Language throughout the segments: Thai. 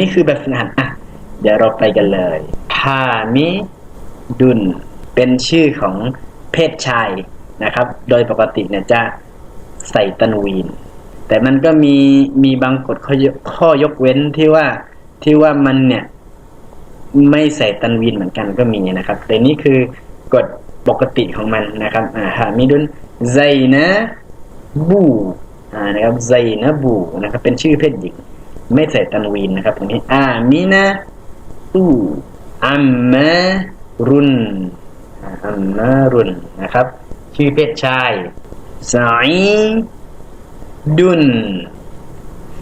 นี้คือแบบฝึกหัดอะเดี๋ยวเราไปกันเลยพามิดุนเป็นชื่อของเพศชายนะครับ โดยปกติเนี่ยจะใส่ตันวีน แต่มันก็มีมีบางกฎข้อยกข้อยกเว้นที่ว่าที่ว่ามันเนี่ยไม่ใส่ตันวีนเหมือนกันก็มีนะครับแต่นี่คือกฎปกติของมันนะครับอ่าฮามิดุนไซนะบูอ่านะครับไซนะบูนะครับเป็นชื่อเพศหญิง ไม่ใส่ตันวีนนะครับตรงนี้อามินะตูอัมมารุนอัมมารุนนะครับ ชื่อเพศชายสายดุน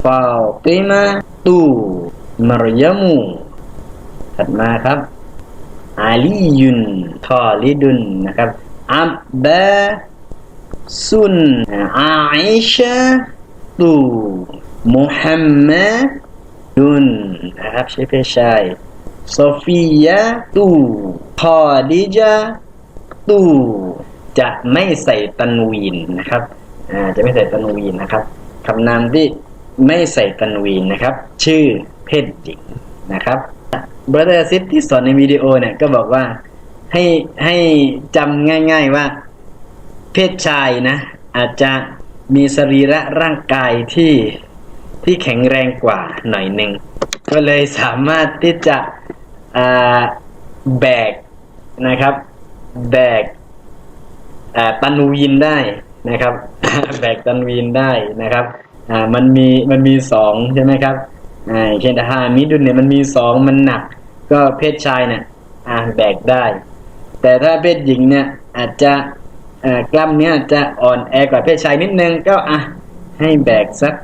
ฟาติมาตูมารยามูถัดมาครับอาลียุนทอลิดุนนะครับอับบาซุนอาอิชาตู มุฮัมมัดุนนะครับใช้เพศชายโซฟียาตูคอดิจาตูจะไม่ใส่ตันวีนนะครับอ่าจะไม่ใส่ตันวีนนะครับคำนามที่ไม่ใส่ตันวีนนะครับ ชื่อเพศหญิงนะครับบร o เ e r ซิที่สอนในวิดีโอเนี่ยก็บอกว่าให้ให้จำง่าย ๆว่า เพศชายนะ อาจจะมีสรีระร่างกายที่ ที่แข็งแรงกว่าหน่อยหนึ่งก็เลยสามารถที่จะแบกนะครับ แบกตันวีนได้นะครับ แบกตันวีนได้นะครับมันมีมันมีสองใช่ไหมครับอ่าเช่นถ้ามิดุลเนี่ยมันมีสองมันหนัก ก็เพศชายเนี่ยแบกได้ แต่ถ้าเพศหญิงเนี่ยอาจจะกล้ามเนื้ออาจจะอ่อนแอกว่าเพศชายนิดนึงก็อะให้แบกสัก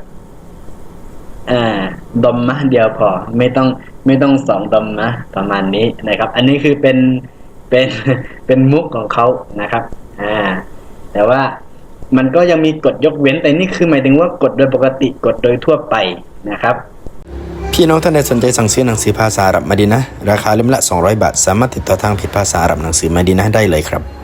อ่าดมมะเดียวพอไม่ต้องไม่ต้องสองดมมะประมาณนี้นะครับ อันนี้คือเป็นเป็นเป็นมุกของเขานะครับอ่าแต่ว่ามันก็ยังมีกฎยกเว้นแต่นี่คือหมายถึงว่ากฎโดยปกติกฎโดยทั่วไปนะครับ พี่น้องท่านใดสนใจสั่งซื้อหนังสือภาษาอาหรับมาดีนะ ราคาเล่มละ 200 บาท สามารถติดต่อทางเพจภาษาอาหรับหนังสือมาดีนะได้เลยครับ